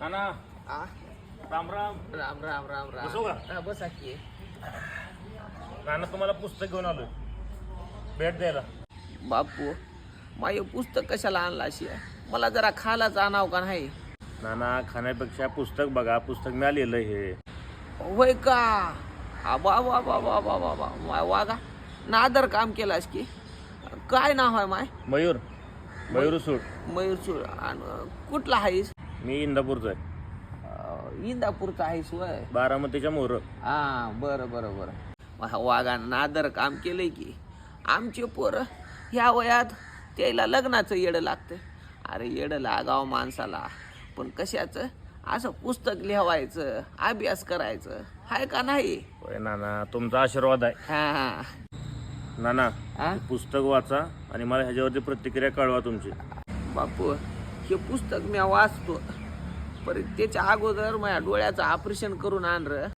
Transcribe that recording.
नाना. आ? राम राम. राम राम राम राम. बसू का? हा, बसा की. नाना तुम्हाला पुस्तक घेऊन आलोय. भेट द्यायला. बापू माझे पुस्तक कशाला आणला अशी? मला जरा खायलाच आणाव का नाही? नाना खाण्यापेक्षा पुस्तक बघा. पुस्तक मिळालेलं हे होय का? हा बा बा बा बा बा बा बा वा- वागा नादर काम केलास की? काय नाव आहे माय? मयूर. मयूर सूट मयूर चूर आणि कुठला आहेस मी इंदापूरचा आहे. इंदापूरचा आहेस वय बारामतीच्या मोर. हा बरं बरं बरं. वा- वागा नादर काम केलंय की. आमचे पोरं ह्या वयात त्याला लग्नाचं येडं लागतं अरे येडं लागाव माणसाला. पण कशाचं? असं पुस्तक लिहावायचं अभ्यास करायचं. हाय का नाही? होय नाना तुमचा आशीर्वाद आहे. हा हा. नाना हा? पुस्तक वाचा आणि मला ह्याच्यावरती प्रतिक्रिया कळवा तुमची. बापू हे पुस्तक मी वाचतो परत त्याच्या अगोदर माझ्या डोळ्याचं ऑपरेशन करून आणलं